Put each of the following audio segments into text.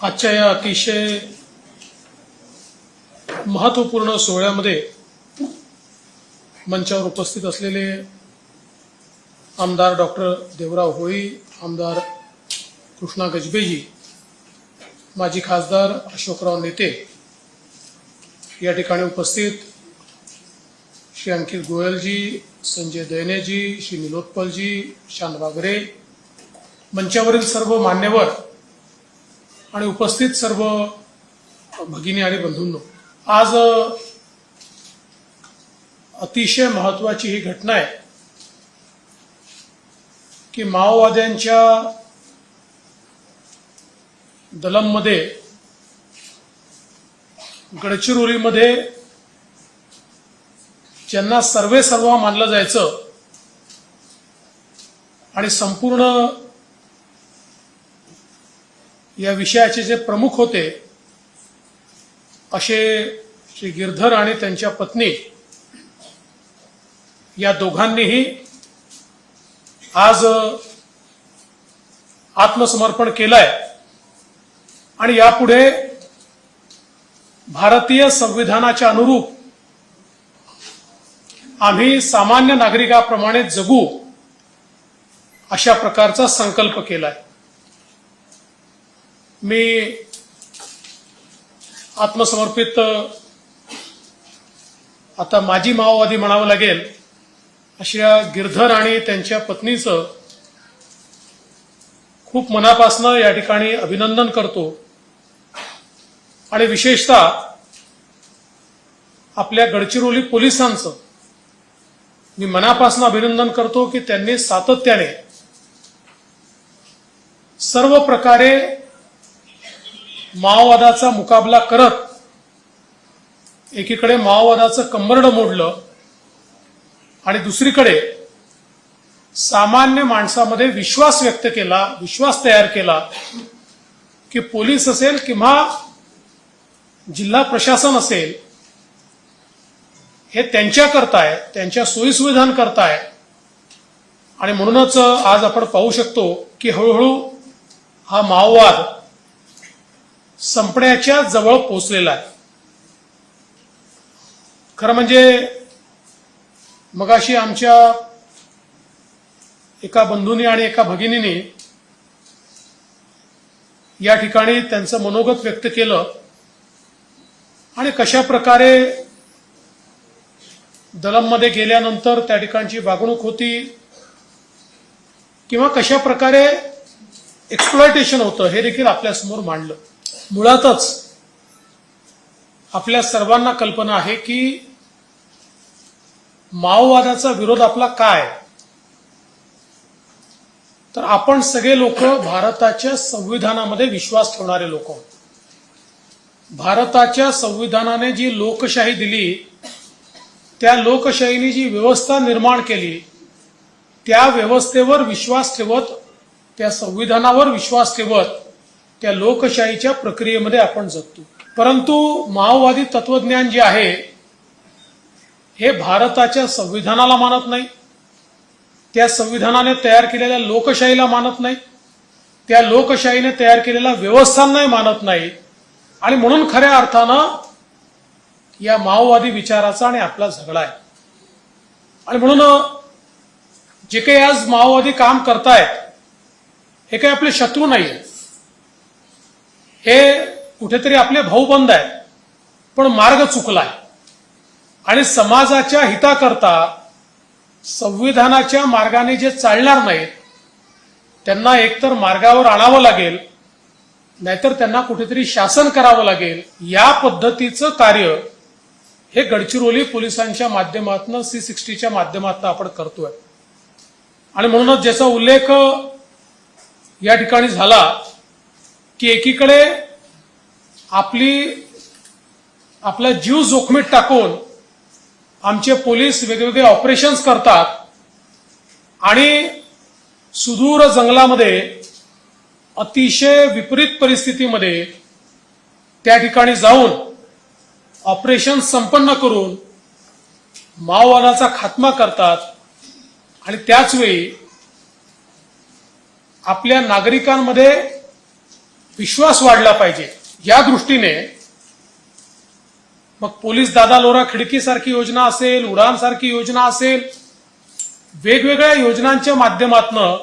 आजच्या या अतिशय महत्त्वपूर्ण सोहळ्यामध्ये मंचावर उपस्थित असलेले आमदार डॉक्टर देवराव होळी आमदार कृष्णा गजबेजी माजी खासदार अशोकराव नेते या ठिकाणी उपस्थित श्री अंकित गोयलजी संजय दैनेजी श्री निलोत्पलजी शांत वागरे मंचावरील सर्व मान्यवर आणि उपस्थित सर्व भगिनी आणि बंधूंनो आज अतिशय महत्वाची ही घटना आहे की माओवाद्यांच्या दलममध्ये गडचिरोलीमध्ये ज्यांना सर्वे सर्व मानलं जायचं आणि संपूर्ण या विषयाचे जे प्रमुख होते असे श्री गिरधर आणि त्यांच्या पत्नी या दोघांनीही आज आत्मसमर्पण केलंय. आणि यापुढे भारतीय संविधानाच्या अनुरूप आम्ही सामान्य नागरिकाप्रमाणे जगू अशा प्रकारचा संकल्प केलाय. मी आत्मसमर्पित आता माजी माओवादी म्हणावं लागेल अशा गिरधर आणि त्यांच्या पत्नीचं खूप मनापासनं या ठिकाणी अभिनंदन करतो. आणि विशेषतः आपल्या गडचिरोली पोलिसांचं मी मनापासून अभिनंदन करतो की त्यांनी सातत्याने सर्व प्रकारे माओवादाचा मुकाबला करत एकीकडे माओवादाचं कंबरडं मोडलं आणि दुसरीकडे सामान्य माणसामध्ये विश्वास व्यक्त केला विश्वास तयार केला की पोलीस असेल किंवा जिल्हा प्रशासन असेल हे त्यांच्या करताय त्यांच्या सोयीसुविधां करताय. आणि म्हणूनच आज आपण पाहू शकतो की हळूहळू हा माओवाद संपण्याच्या जवळ पोहोचलेला आहे. खरं म्हणजे मगाशी आमच्या एका बंधूनी आणि एका भगिनीने या ठिकाणी त्यांचं मनोगत व्यक्त केलं आणि कशा प्रकारे दलममध्ये गेल्यानंतर त्या ठिकाणची वागणूक होती किंवा कशा प्रकारे एक्सप्लॉयटेशन होतं हे देखील आपल्यासमोर मांडलं. मुळातच आपल्या सर्वांना कल्पना आहे की माओवादाचा विरोध आपला काय? तर आपण सगळे लोक भारताच्या संविधानामध्ये विश्वास ठेवणारे लोक भारताच्या संविधानाने जी लोकशाही दिली त्या लोकशाहीने जी व्यवस्था निर्माण केली त्या व्यवस्थेवर विश्वास ठेवत त्या संविधानावर विश्वास ठेवत त्या लोकशाहीच्या प्रक्रियेमध्ये आपण जगतो. परंतु माओवादी तत्वज्ञान जे आहे हे भारताच्या संविधानाला मानत नाही. त्या संविधानाने तयार केलेल्या लोकशाहीला मानत नाही. त्या लोकशाहीने तयार केलेल्या व्यवस्थांनाही मानत नाही. आणि म्हणून खऱ्या अर्थानं या माओवादी विचाराचा आणि आपला झगडा आहे. आणि म्हणून जे काही आज माओवादी काम करतायत हे काही आपले शत्रू नाही आहेत हे कुठेतरी आपले भाऊबंद आहेत पण मार्ग चुकलाय. आणि समाजाच्या हिताकरता संविधानाच्या मार्गाने जे चालणार नाहीत त्यांना एकतर मार्गावर आणावं लागेल नाहीतर त्यांना कुठेतरी शासन करावं लागेल या पद्धतीचं कार्य हे गडचिरोली पोलिसांच्या माध्यमातून सी सिक्स्टीच्या माध्यमातून आपण करतोय. आणि म्हणूनच ज्याचा उल्लेख या ठिकाणी झाला की एकीकडे आपली आपला जीव जोखमीत टाकून आमचे पोलीस वेगवेगळे ऑपरेशन्स करतात आणि सुदूर जंगलामध्ये अतिशय विपरीत परिस्थितीमध्ये त्या ठिकाणी जाऊन ऑपरेशन संपन्न करून माओवादाचा खात्मा करतात आणि त्याचवेळी आपल्या नागरिकांमध्ये विश्वास वाढला पाहिजे. या दृष्टीने मग पोलीस दादा लोरा खिडकी सारखी योजना असेल उडान सारखी योजना असेल वेगवेगळ्या योजनांच्या माध्यमातनं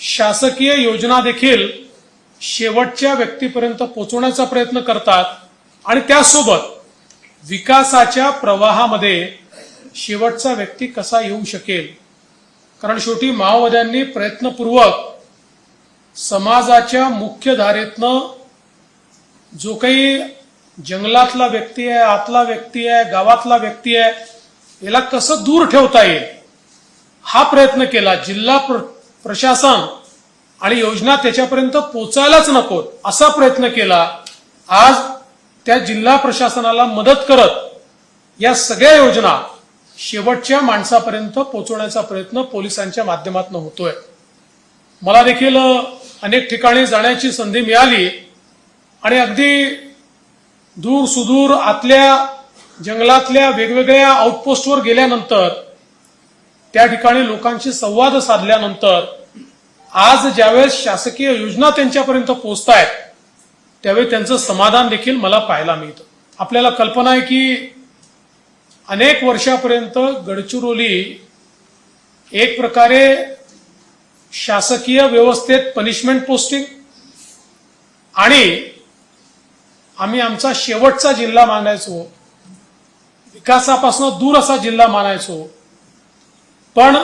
शासकीय योजना देखील शेवटच्या व्यक्तीपर्यंत पोहोचवण्याचा प्रयत्न करतात आणि त्यासोबत विकासाच्या प्रवाहामध्ये शेवटचा व्यक्ती कसा येऊ शकेल? कारण शेवटी माओवाद्यांनी प्रयत्नपूर्वक समाजाच्या मुख्य धारेतनं जो काही जंगलातला व्यक्ती आहे आतला व्यक्ती आहे गावातला व्यक्ती आहे याला कसं दूर ठेवता येईल? हा प्रयत्न केला. जिल्हा प्र- प्रशासन आणि योजना त्याच्यापर्यंत पोचायलाच नको असा प्रयत्न केला. आज त्या जिल्हा प्रशासनाला मदत करत या सगळ्या योजना शेवटच्या माणसापर्यंत पोहोचवण्याचा प्रयत्न पोलिसांच्या माध्यमातून होतोय. मला देखील अनेक ठिकाणी जाण्याची संधी मिळाली आणि अगदी दूर सुदूर आतल्या जंगलातल्या वेगवेगळ्या आउटपोस्टवर गेल्यानंतर त्या ठिकाणी लोकांशी संवाद साधल्यानंतर आज ज्यावेळेस शासकीय योजना त्यांच्यापर्यंत पोहोचत आहेत त्यावेळी त्यांचं समाधान देखील मला पाहायला मिळतं. आपल्याला कल्पना आहे की अनेक वर्षापर्यंत गडचिरोली एक प्रकारे शासकीय व्यवस्थेत पनिशमेंट पोस्टिंग आणि आम्ही आमचा शेवटचा जिल्हा मानायचो. विकासापासून दूर असा जिल्हा मानायचो. पण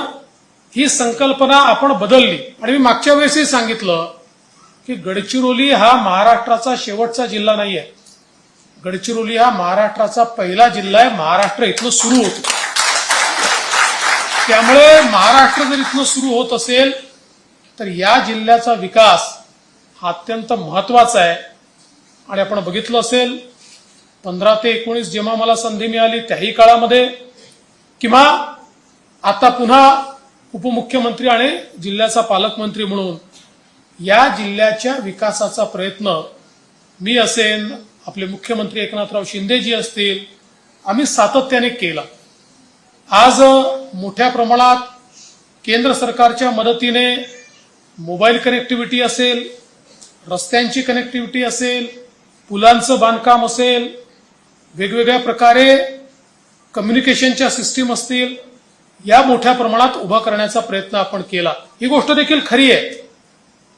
ही संकल्पना आपण बदलली. आणि मी मागच्या वेळेसही सांगितलं की गडचिरोली हा महाराष्ट्राचा शेवटचा जिल्हा नाही आहे गडचिरोली हा महाराष्ट्राचा पहिला जिल्हा आहे. महाराष्ट्र इथनं सुरू होतो. त्यामुळे महाराष्ट्र जर इथनं सुरू होत असेल तर या जिल्ह्याचा विकास हा अत्यंत महत्त्वाचा आहे. आणि आपण बघितलं असेल पंधरा ते एकोणीस जेव्हा मला संधी मिळाली त्याही काळामध्ये किंवा आता पुन्हा उपमुख्यमंत्री आणि जिल्ह्याचा पालकमंत्री म्हणून या जिल्ह्याच्या विकासाचा प्रयत्न मी असेन आपले मुख्यमंत्री एकनाथराव शिंदेजी असतील आम्ही सातत्याने केला. आज मोठ्या प्रमाणात केंद्र सरकारच्या मदतीने मोबाईल कनेक्टिव्हिटी असेल रस्त्यांची कनेक्टिव्हिटी असेल पुलांचं बांधकाम असेल वेगवेगळ्या प्रकारे कम्युनिकेशनच्या सिस्टीम असतील या मोठ्या प्रमाणात उभा करण्याचा प्रयत्न आपण केला. ही गोष्ट देखील खरी आहे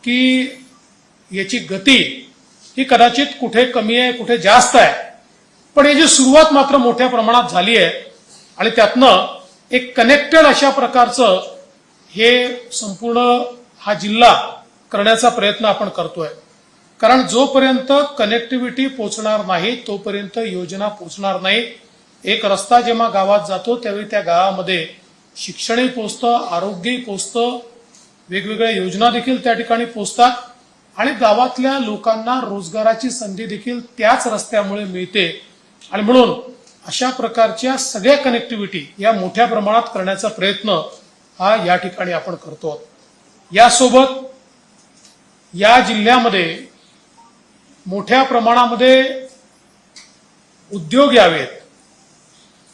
की याची गती ही कदाचित कुठे कमी आहे कुठे जास्त आहे. पण याची सुरुवात मात्र मोठ्या प्रमाणात झाली आहे आणि त्यातनं एक कनेक्टेड अशा प्रकारचं हे संपूर्ण हा जिल्हा करण्याचा प्रयत्न आपण करतोय. कारण जोपर्यंत कनेक्टिव्हिटी पोचणार नाही तोपर्यंत योजना पोचणार नाही. एक रस्ता जेव्हा गावात जातो त्यावेळी त्या गावामध्ये शिक्षणही पोचतं आरोग्यही पोचतं वेगवेगळ्या योजना देखील त्या ठिकाणी पोचतात आणि गावातल्या लोकांना रोजगाराची संधी देखील त्याच रस्त्यामुळे मिळते. आणि म्हणून अशा प्रकारच्या सगळ्या कनेक्टिव्हिटी या मोठ्या प्रमाणात करण्याचा प्रयत्न हा या ठिकाणी आपण करतो. यासोबत या जिल्ह्यामध्ये मोठ्या प्रमाणामध्ये उद्योग यावेत.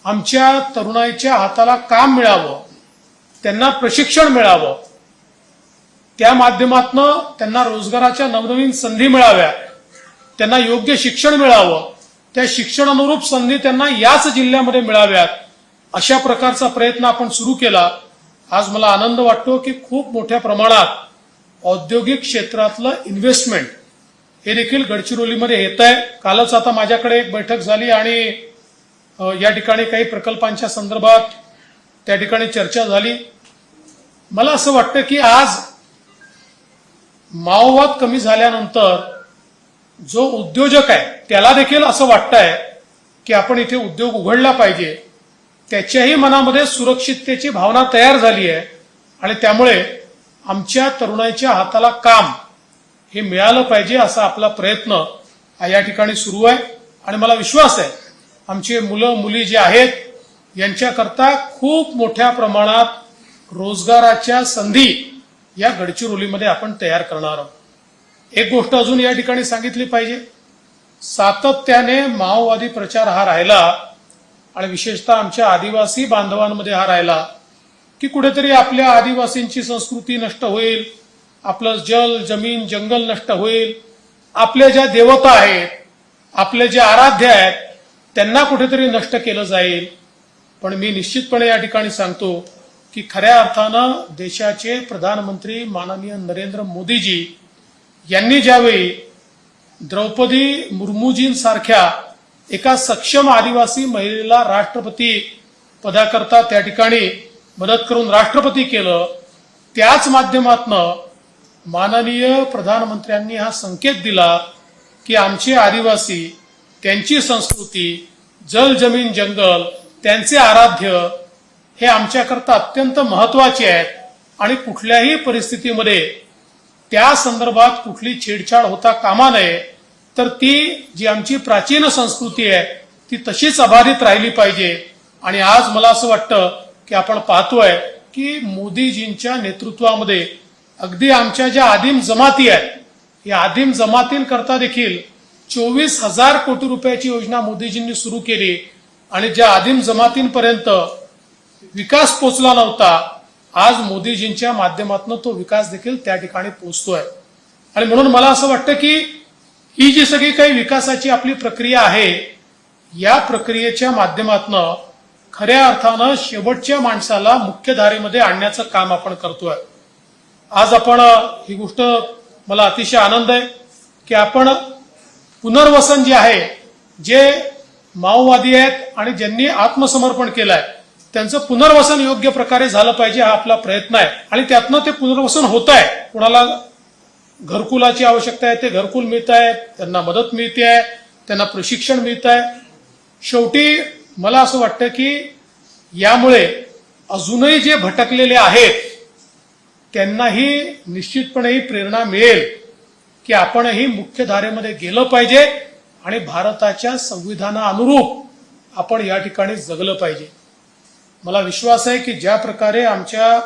आमच्या तरुणाईच्या हाताला काम मिळावं त्यांना प्रशिक्षण मिळावं त्या माध्यमातनं त्यांना रोजगाराच्या नवनवीन संधी मिळाव्या त्यांना योग्य शिक्षण मिळावं त्या शिक्षणानुरूप संधी त्यांना याच जिल्ह्यामध्ये मिळाव्यात अशा प्रकारचा प्रयत्न आपण सुरू केला. आज मला आनंद वाटतो की खूप मोठ्या प्रमाणात औद्योगिक क्षेत्रातलं इन्व्हेस्टमेंट हे देखील गडचिरोलीमध्ये येत आहे. कालच आता माझ्याकडे एक बैठक झाली आणि या ठिकाणी काही प्रकल्पांच्या संदर्भात त्या ठिकाणी चर्चा झाली. मला असं वाटतं की आज माओवाद कमी झाल्यानंतर जो उद्योजक आहे त्याला देखील असं वाटतंय की आपण इथे उद्योग उघडला पाहिजे. त्याच्याही मनामध्ये सुरक्षिततेची भावना तयार झाली आहे आणि त्यामुळे आमच्या तरुणाईच्या हाताला काम हे मिळालं पाहिजे असा आपला प्रयत्न या ठिकाणी सुरू आहे. आणि मला विश्वास आहे आमचे मुलं मुली जे आहेत यांच्याकरता खूप मोठ्या प्रमाणात रोजगाराच्या संधी या गडचिरोलीमध्ये आपण तयार करणार आहोत. एक गोष्ट अजून या ठिकाणी सांगितली पाहिजे. सातत्याने माओवादी प्रचार हा राहिला आणि विशेषतः आमच्या आदिवासी बांधवांमध्ये हा राहिला की कुठेतरी आपल्या आदिवासींची संस्कृती नष्ट होईल आपलं जल जमीन जंगल नष्ट होईल. आपल्या ज्या देवता आहेत आपले जे आराध्य आहेत त्यांना कुठेतरी नष्ट केलं जाईल. पण मी निश्चितपणे या ठिकाणी सांगतो की खऱ्या अर्थानं देशाचे प्रधानमंत्री माननीय नरेंद्र मोदीजी यांनी ज्यावेळी द्रौपदी मुर्मूजींसारख्या एका सक्षम आदिवासी महिलेला राष्ट्रपती पदाकरता त्या ठिकाणी मदत करून राष्ट्रपती केलं त्याच माध्यमातनं माननीय प्रधानमंत्र्यांनी हा संकेत दिला की आमचे आदिवासी त्यांची संस्कृती जल जमीन जंगल त्यांचे आराध्य हे आमच्याकरता अत्यंत महत्त्वाचे आहेत आणि कुठल्याही परिस्थितीमध्ये त्या संदर्भात कुठली छेडछाड होता कामा नये तर ती जी आमची प्राचीन संस्कृती आहे ती तशीच अबाधित राहिली पाहिजे. आणि आज मला असं वाटतं की आपण पाहतोय की मोदीजींच्या नेतृत्वामध्ये अगदी आमच्या ज्या आदिम जमाती आहेत या आदिम जमातींकरता देखील चोवीस हजार कोटी रुपयाची योजना मोदीजींनी सुरू केली. आणि ज्या आदिम जमातींपर्यंत विकास पोचला नव्हता आज मोदीजींच्या माध्यमातून तो विकास देखील त्या ठिकाणी पोचतोय. आणि म्हणून मला असं वाटतं की ही जी सगळी काही विकासाची आपली प्रक्रिया आहे या प्रक्रियेच्या माध्यमातनं खऱ्या अर्थानं शेवटच्या माणसाला मुख्यधारेमध्ये आणण्याचं काम आपण करतोय. आज आपण ही गोष्ट मला अतिशय आनंद आहे की आपण पुनर्वसन जे आहे जे माओवादी आहेत आणि ज्यांनी आत्मसमर्पण केलंय त्यांचं पुनर्वसन योग्य प्रकारे झालं पाहिजे हा आपला प्रयत्न आहे. आणि त्यातनं ते पुनर्वसन होत आहे कुणाला घरकुलाची आवश्यकता आहे ते घरकुल मिळत आहे त्यांना मदत मिळते आहे त्यांना प्रशिक्षण मिळत आहे शेवटी मला असं वाटतं की यामुळे अजूनही जे भटकलेले आहेत त्यांनाही निश्चितपणे ही प्रेरणा मिळेल की आपणही मुख्यधारेमध्ये गेलं पाहिजे आणि भारताच्या संविधानानुरूप आपण या ठिकाणी जगलं पाहिजे. मला विश्वास आहे की ज्या प्रकारे आमच्या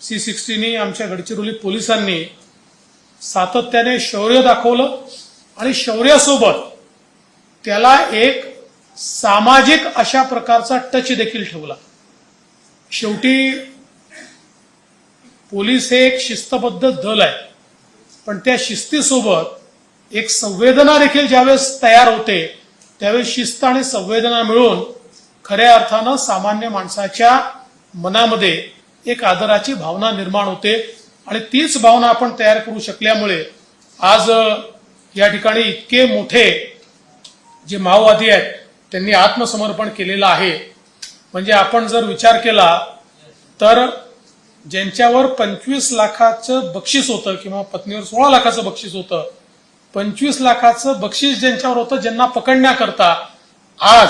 सी सिक्स्टीनी आमच्या गडचिरोली पोलिसांनी सातत्याने शौर्य दाखवलं आणि शौर्यासोबत त्याला एक सामाजिक अशा प्रकारचा टच देखील ठेवला. शेवटी पोलीस हे एक शिस्तबद्ध दल आहे. पण त्या शिस्तीसोबत एक संवेदना देखील ज्यावेळेस तयार होते त्यावेळेस शिस्त आणि संवेदना मिळून खऱ्या अर्थानं सामान्य माणसाच्या मनामध्ये एक आदराची भावना निर्माण होते. आणि तीच भावना आपण तयार करू शकल्यामुळे आज या ठिकाणी इतके मोठे जे माओवादी आहेत त्यांनी आत्मसमर्पण केलेलं आहे. म्हणजे आपण जर विचार केला तर ज्यांच्यावर पंचवीस लाखाचं बक्षीस होतं किंवा पत्नीवर सोळा लाखाचं बक्षीस होतं पंचवीस लाखाचं बक्षीस ज्यांच्यावर होतं ज्यांना पकडण्याकरता आज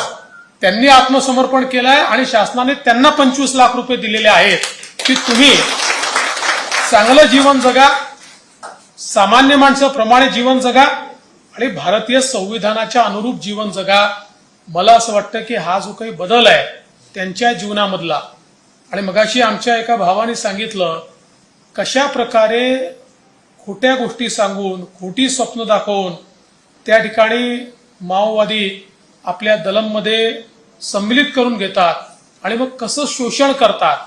त्यांनी आत्मसमर्पण केलंय आणि शासनाने त्यांना पंचवीस लाख रुपये दिलेले आहेत की तुम्ही चांगलं जीवन जगा सामान्य माणसाप्रमाणे जीवन जगा आणि भारतीय संविधानाच्या अनुरूप जीवन जगा. मला असं वाटतं की हा जो काही बदल आहे त्यांच्या जीवनामधला आणि मगाशी आमच्या एका भावाने सांगितलं कशा प्रकारे खोट्या गोष्टी सांगून खोटी स्वप्न दाखवून त्या ठिकाणी माओवादी आपल्या दलममध्ये सम्मिलित करून घेतात आणि मग कसं शोषण करतात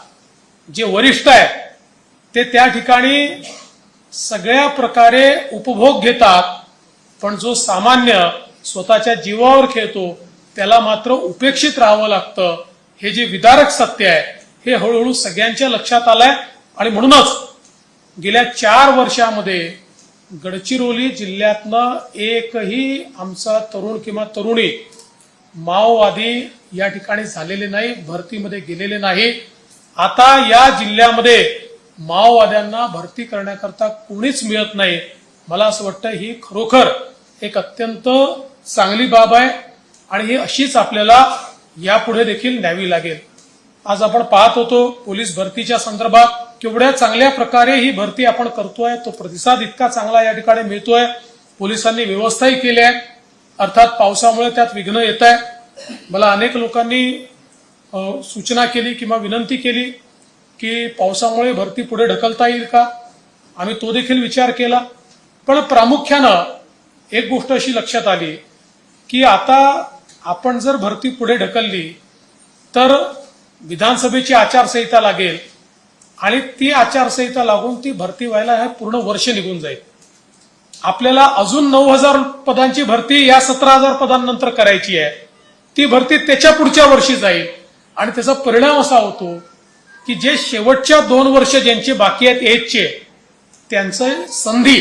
जे वरिष्ठ आहेत ते त्या ठिकाणी सगळ्या प्रकारे उपभोग घेतात पण जो सामान्य स्वतःच्या जीवावर खेळतो त्याला मात्र उपेक्षित राहावं लागतं. हे जे विदारक सत्य आहे हे हळूहळू सगळ्यांच्या लक्षात आलंय. आणि म्हणूनच गेल्या चार वर्षामध्ये गडचिरोली जिल्ह्यातनं एकही आमचा तरुण किंवा तरुणी माओवादी या ठिकाणी झालेले नाही भरतीमध्ये गेलेले नाही. आता या जिल्ह्यामध्ये माओवाद्यांना भरती करण्याकरता कोणीच मिळत नाही. मला असं वाटतं ही खरोखर एक अत्यंत चांगली बाब आहे आणि ही अशीच आपल्याला यापुढे देखील न्यावी लागेल. आज आपण पाहत होतो पोलीस भरतीच्या संदर्भात केवढ्या चांगल्या प्रकारे ही भरती आपण करतोय तो प्रतिसाद इतका चांगला या ठिकाणी मिळतोय. पोलिसांनी व्यवस्थाही केली आहे. अर्थात पावसामुळे त्यात विघ्न येत आहे. मला अनेक लोकांनी सूचना केली किंवा विनंती केली. की पावसामुळे भरती पुढे ढकलता येईल का? आम्ही तो देखील विचार केला. पण प्रामुख्यानं एक गोष्ट अशी लक्षात आली की आता आपण जर भरती पुढे ढकलली तर विधानसभेची आचारसंहिता लागेल आणि ती आचारसंहिता लागून ती भरती व्हायला हे पूर्ण वर्ष निघून जाईल. आपल्याला अजून नऊ हजार पदांची भरती या सतरा हजार पदांनंतर करायची आहे. ती भरती त्याच्या पुढच्या वर्षी जाईल आणि त्याचा परिणाम असा होतो की जे शेवटच्या दोन वर्ष ज्यांचे बाकी आहेत एजचे त्यांचं संधी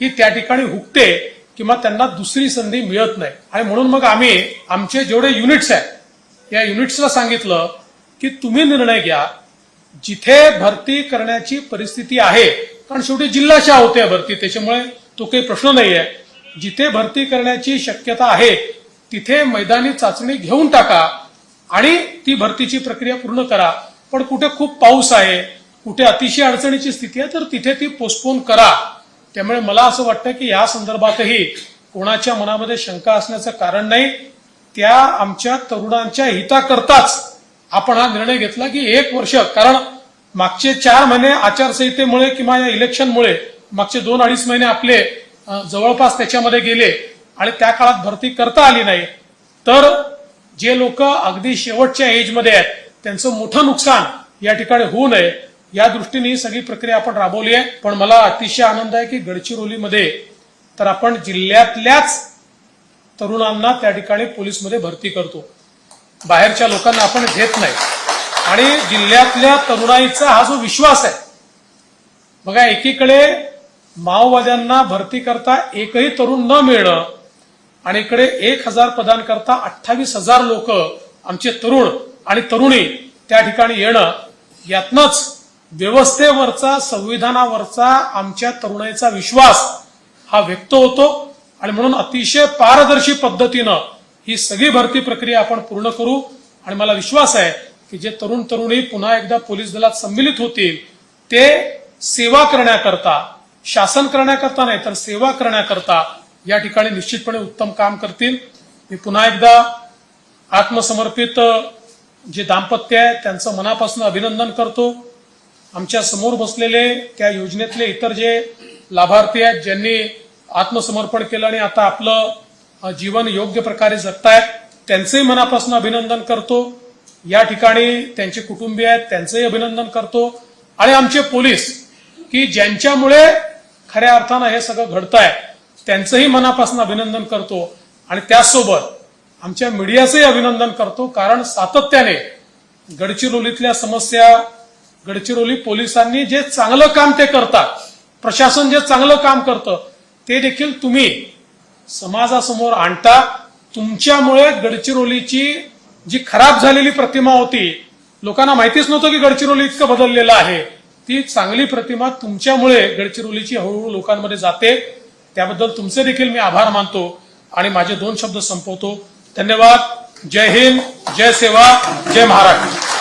ही त्या ठिकाणी हुकते किंवा त्यांना दुसरी संधी मिळत नाही. आणि म्हणून मग आम्ही आमचे जेवढे युनिट्स आहेत या युनिट्सला सांगितलं की तुम्ही निर्णय घ्या जिथे भरती करण्याची परिस्थिती आहे कारण शेवटी जिल्हाशा होते भरती त्याच्यामुळे तो काही प्रश्न नाही आहे जिथे भरती करण्याची शक्यता आहे तिथे मैदानी चाचणी घेऊन टाका आणि ती भरतीची प्रक्रिया पूर्ण करा. पण कुठे खूप पाऊस आहे कुठे अतिशय अडचणीची स्थिती आहे तर तिथे ती पोस्टपोन करा. त्यामुळे मला असं वाटतं की या संदर्भातही कोणाच्या मनामध्ये शंका असण्याचं कारण नाही. त्या आमच्या तरुणांच्या हिताकरताच आपण हा निर्णय घेतला की एक वर्ष कारण मागचे चार महिने आचारसंहितेमुळे किंवा या इलेक्शनमुळे मागचे दोन अडीच महिने आपले जवळपास त्याच्यामध्ये गेले आणि त्या काळात भरती करता आली नाही. तर जे लोक अगदी शेवटच्या एजमध्ये आहेत त्यांचं मोठं नुकसान या ठिकाणी होऊ नये या दृष्टीने ही सगळी प्रक्रिया आपण राबवली आहे. पण मला अतिशय आनंद आहे की गडचिरोलीमध्ये तर आपण जिल्ह्यातल्याच तरुणांना त्या ठिकाणी पोलीसमध्ये भरती करतो. बाहेरच्या लोकांना आपण घेत नाही. आणि जिल्ह्यातल्या तरुणाईचा हा जो विश्वास आहे बघा एकीकडे माओवाद्यांना भरती करता एकही तरुण न मिळणं आणि इकडे एक हजार पदांकरता अठ्ठावीस हजार लोक आमचे तरुण आणि तरुणी त्या ठिकाणी येणं यातनच व्यवस्थेवरचा संविधानावरचा आमच्या तरुणाईचा विश्वास हा व्यक्त होतो. आणि म्हणून अतिशय पारदर्शी पद्धतीनं ही सगळी भरती प्रक्रिया आपण पूर्ण करू. आणि मला विश्वास आहे की जे तरुण तरुणी पुन्हा एकदा पोलीस दलात संमिलित होतील ते सेवा करण्याकरता शासन करण्याकरता नाही तर सेवा करण्याकरता या ठिकाणी निश्चितपणे उत्तम काम करतील. मी पुन्हा एकदा आत्मसमर्पित जे दाम्पत्य आहे त्यांचं मनापासून अभिनंदन करतो. आमच्यासमोर बसलेले त्या योजनेतले इतर जे लाभार्थी आहेत ज्यांनी आत्मसमर्पण केलं आणि आता आपलं जीवन योग्य प्रकारे जगतायत त्यांचंही मनापासून अभिनंदन करतो. या ठिकाणी त्यांचे कुटुंबीय आहेत त्यांचंही अभिनंदन करतो. आणि आमचे पोलीस की ज्यांच्यामुळे खऱ्या अर्थानं हे सगळं घडतंय त्यांचंही मनापासून अभिनंदन करतो. आणि त्याचसोबत आमच्या मीडियाचंही अभिनंदन करतो. कारण सातत्याने गडचिरोलीतल्या समस्या गडचिरोली पोलिसांनी जे चांगलं काम ते करतात प्रशासन जे चांगलं काम करतं ते देखील तुम्ही समाजासमोर आणता. तुमच्यामुळे गडचिरोलीची जी खराब झालेली प्रतिमा होती लोकांना माहितीच नव्हतं की गडचिरोली इतकं बदललेलं आहे. ती चांगली प्रतिमा तुमच्यामुळे गडचिरोलीची हळूहळू लोकांमध्ये जाते. त्याबद्दल तुमचे देखील मी आभार मानतो आणि माझे दोन शब्द संपवतो. धन्यवाद. जय हिंद जय सेवा जय महाराष्ट्र.